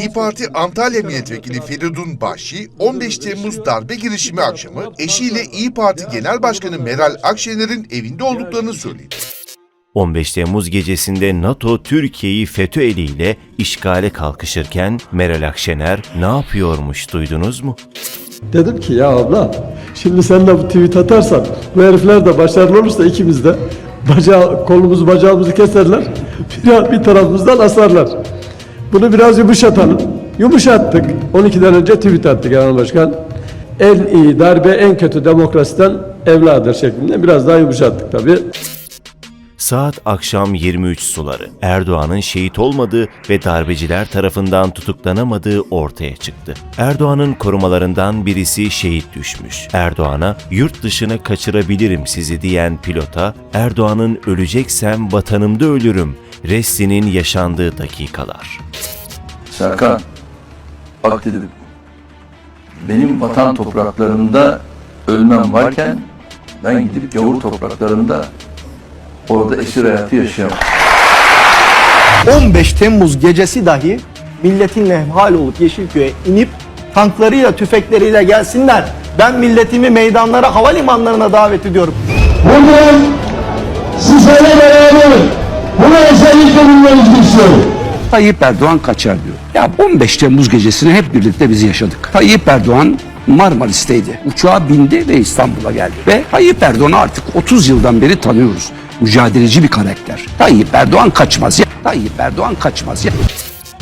İyi Parti Antalya Milletvekili Feridun Bahşi, 15 Temmuz darbe girişimi akşamı eşiyle İyi Parti Genel Başkanı Meral Akşener'in evinde olduklarını söyledi. 15 Temmuz gecesinde NATO Türkiye'yi FETÖ eliyle işgale kalkışırken Meral Akşener ne yapıyormuş duydunuz mu? Dedim ki ya abla şimdi sen de bu tweet atarsan bu herifler de başarılı olursa ikimiz de bacağı, kolumuzu bacağımızı keserler bir, bir tarafımızdan asarlar. Bunu biraz yumuşatalım. Yumuşattık. 12'den önce tweet attı Genel Başkan. En iyi darbe en kötü demokrasiden evladır şeklinde biraz daha yumuşattık tabii. Saat akşam 23 suları. Erdoğan'ın şehit olmadığı ve darbeciler tarafından tutuklanamadığı ortaya çıktı. Erdoğan'ın korumalarından birisi şehit düşmüş. Erdoğan'a yurt dışına kaçırabilirim sizi diyen pilota Erdoğan'ın öleceksem vatanımda ölürüm restinin yaşandığı dakikalar. Serkan, bak dedim. Benim vatan topraklarında ölmem varken ben gidip gavur topraklarında orada esir hayatı yaşayamam. 15 Temmuz gecesi dahi milletin hal olup Yeşilköy'e inip tanklarıyla, tüfekleriyle gelsinler. Ben milletimi meydanlara, havalimanlarına davet ediyorum. Bugün sizlerle beraber bunu özellikle bilmenizi istiyorum. Tayyip Erdoğan kaçar diyor. Ya 15 Temmuz gecesini hep birlikte biz yaşadık. Tayyip Erdoğan Marmaris'teydi. Uçağa bindi ve İstanbul'a geldi. Ve Tayyip Erdoğan'ı artık 30 yıldan beri tanıyoruz. Mücadeleci bir karakter. Tayyip Erdoğan kaçmaz ya. Tayyip Erdoğan kaçmaz ya.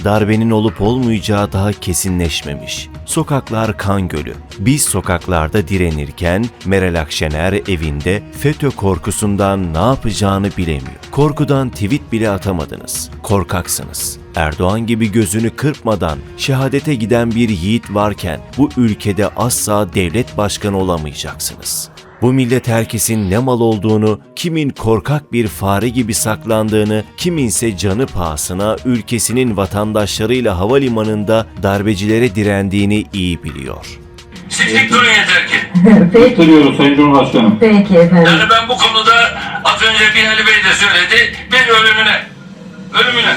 Darbenin olup olmayacağı daha kesinleşmemiş. Sokaklar kan gölü. Biz sokaklarda direnirken Meral Akşener evinde FETÖ korkusundan ne yapacağını bilemiyor. Korkudan tweet bile atamadınız. Korkaksınız. Erdoğan gibi gözünü kırpmadan şehadete giden bir yiğit varken bu ülkede asla devlet başkanı olamayacaksınız. Bu millet herkesin ne mal olduğunu, kimin korkak bir fare gibi saklandığını, kiminse canı pahasına ülkesinin vatandaşlarıyla havalimanında darbecilere direndiğini iyi biliyor. Siz durun yeter ki. Peki. Duruyoruz Sayın Cumhurbaşkanım. Peki efendim. Yani ben bu konuda az önce Binali Bey de söyledi. Bir ölümüne. Ölümüne.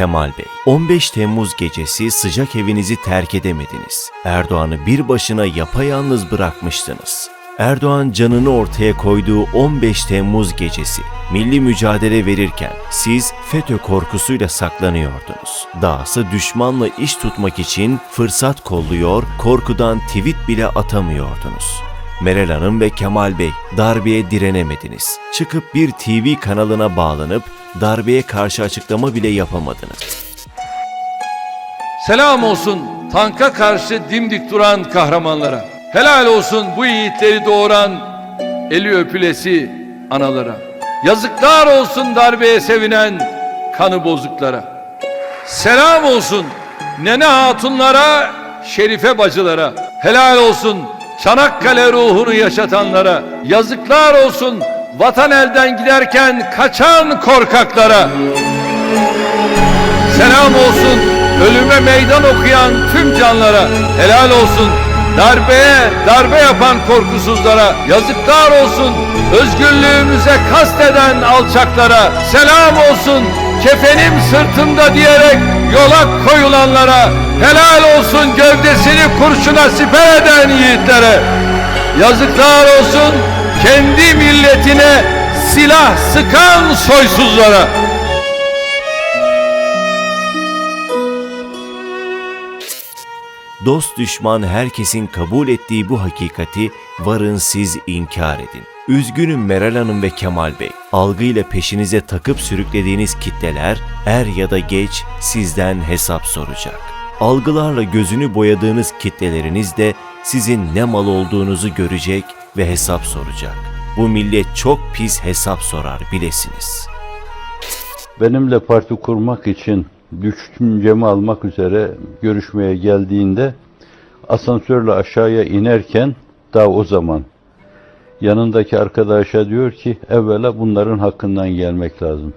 Kemal Bey. 15 Temmuz gecesi sıcak evinizi terk edemediniz. Erdoğan'ı bir başına yapayalnız bırakmıştınız. Erdoğan canını ortaya koyduğu 15 Temmuz gecesi milli mücadele verirken siz FETÖ korkusuyla saklanıyordunuz. Dahası düşmanla iş tutmak için fırsat kolluyor, korkudan tweet bile atamıyordunuz. Meral Hanım ve Kemal Bey darbeye direnemediniz. Çıkıp bir TV kanalına bağlanıp darbeye karşı açıklama bile yapamadınız. Selam olsun tanka karşı dimdik duran kahramanlara. Helal olsun bu yiğitleri doğuran eli öpülesi analara. Yazıklar olsun darbeye sevinen kanı bozuklara. Selam olsun nene hatunlara, şerife bacılara. Helal olsun Çanakkale ruhunu yaşatanlara. Yazıklar olsun vatan elden giderken kaçan korkaklara. Selam olsun ölüme meydan okuyan tüm canlara. Helal olsun darbeye darbe yapan korkusuzlara. Yazıklar olsun özgürlüğümüze kasteden alçaklara. Selam olsun kefenim sırtımda diyerek yola koyulanlara. Helal olsun gövdesini kurşuna siper eden yiğitlere. Yazıklar olsun kendi milletine silah sıkan soysuzlara. Dost düşman herkesin kabul ettiği bu hakikati varın siz inkar edin. Üzgünüm Meral Hanım ve Kemal Bey. Algıyla peşinize takıp sürüklediğiniz kitleler er ya da geç sizden hesap soracak. Algılarla gözünü boyadığınız kitleleriniz de sizin ne mal olduğunuzu görecek ve hesap soracak. Bu millet çok pis hesap sorar bilesiniz. benimle parti kurmak için düşüncemi almak üzere görüşmeye geldiğinde asansörle aşağıya inerken daha o zaman yanındaki arkadaşa diyor ki evvela bunların hakkından gelmek lazım.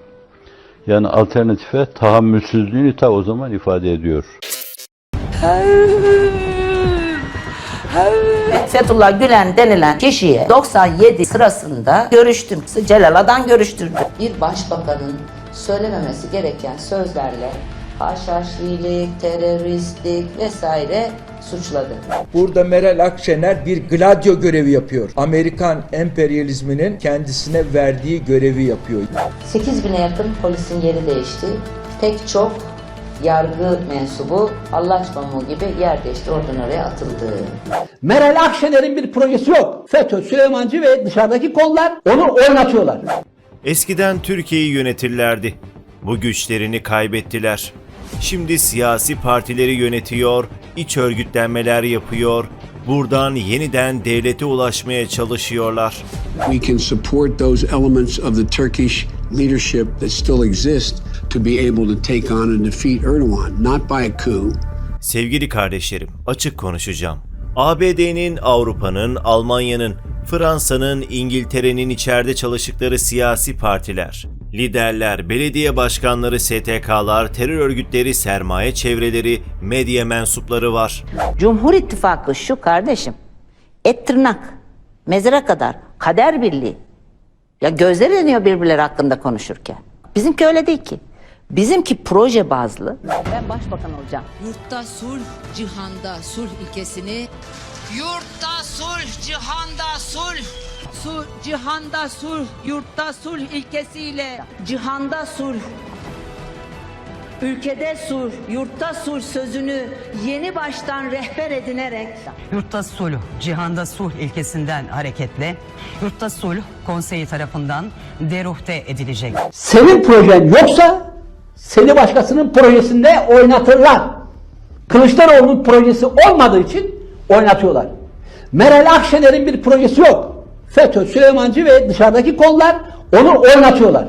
Yani alternatife tahammülsüzlüğünü ta o zaman ifade ediyor. Fethullah Gülen denilen kişiye 97 sırasında görüştüm. Celal Adan görüştürdü. Bir başbakanın söylememesi gereken sözlerle haşhaşilik, teröristlik vesaire suçladı. Burada Meral Akşener bir gladyo görevi yapıyor. Amerikan emperyalizminin kendisine verdiği görevi yapıyor. 8 bine yakın polisin yeri değişti. Pek çok yargı mensubu Allah pamuğu gibi yer değişti. Oradan oraya atıldı. Meral Akşener'in bir projesi yok. FETÖ, Süleymancı ve dışarıdaki kollar onu oynatıyorlar. Eskiden Türkiye'yi yönetirlerdi. Bu güçlerini kaybettiler. Şimdi siyasi partileri yönetiyor, iç örgütlenmeler yapıyor, buradan yeniden devlete ulaşmaya çalışıyorlar. We can support those elements of the Turkish leadership that still exist to be able to take on and defeat Erdogan, not by a coup, Sevgili kardeşlerim, açık konuşacağım. ABD'nin, Avrupa'nın, Almanya'nın, Fransa'nın, İngiltere'nin içeride çalıştıkları siyasi partiler, liderler, belediye başkanları, STK'lar, terör örgütleri, sermaye çevreleri, medya mensupları var. Cumhur İttifakı şu kardeşim. Et tırnak. Mezara kadar. Kader birliği. Ya gözler yanıyor birbirleri hakkında konuşurken. Bizimki öyle değil ki. Bizimki proje bazlı. Ben başbakan olacağım. Yurtta sulh, cihanda sulh ilkesini Yurtta sulh, cihanda sulh Sulh, cihanda sulh, yurtta sulh ilkesiyle Cihanda sulh. Ülkede sulh, yurtta sulh sözünü yeni baştan rehber edinerek Yurtta sulh, cihanda sulh ilkesinden hareketle Yurtta sulh konseyi tarafından deruhte edilecek. Senin projen yoksa seni başkasının projesinde oynatırlar. Kılıçdaroğlu'nun projesi olmadığı için oynatıyorlar. Meral Akşener'in bir projesi yok. FETÖ, Süleymancı ve dışarıdaki kollar onu oynatıyorlar.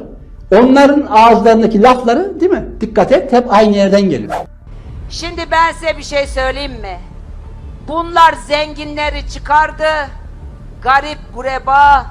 Onların ağızlarındaki lafları değil mi? Dikkat et hep aynı yerden geliyor. Şimdi ben size bir şey söyleyeyim mi? Bunlar zenginleri çıkardı. Garip gureba,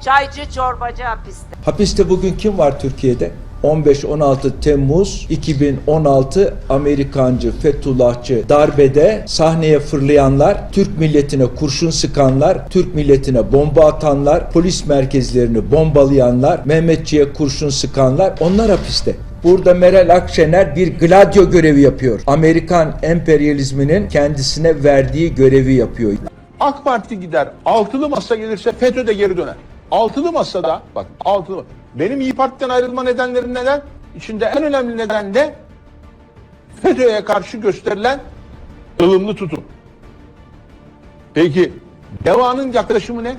çaycı çorbacı hapiste. Hapiste bugün kim var Türkiye'de? 15-16 Temmuz 2016 Amerikancı, Fethullahçı darbede sahneye fırlayanlar, Türk milletine kurşun sıkanlar, Türk milletine bomba atanlar, polis merkezlerini bombalayanlar, Mehmetçiğe kurşun sıkanlar onlar hapiste. Burada Meral Akşener bir gladyo görevi yapıyor. Amerikan emperyalizminin kendisine verdiği görevi yapıyor. AK Parti gider, altılı masa gelirse FETÖ de geri döner. Altılı masada, bak altılı benim İyi Parti'den ayrılma nedenlerim neden? İçinde en önemli neden de FETÖ'ye karşı gösterilen ılımlı tutum. Peki Deva'nın yaklaşımı ne?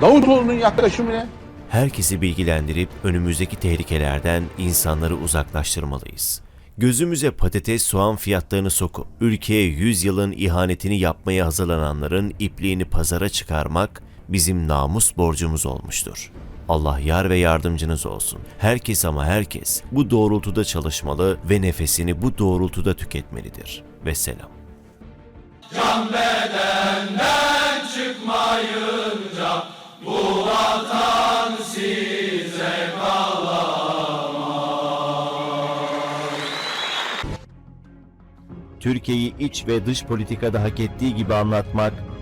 Davutoğlu'nun yaklaşımı ne? Herkesi bilgilendirip önümüzdeki tehlikelerden insanları uzaklaştırmalıyız. Gözümüze patates soğan fiyatlarını sokup ülkeye 100 yılın ihanetini yapmaya hazırlananların ipliğini pazara çıkarmak bizim namus borcumuz olmuştur. Allah yar ve yardımcınız olsun. Herkes ama herkes bu doğrultuda çalışmalı ve nefesini bu doğrultuda tüketmelidir. Ve selam. Türkiye'yi iç ve dış politikada hak ettiği gibi anlatmak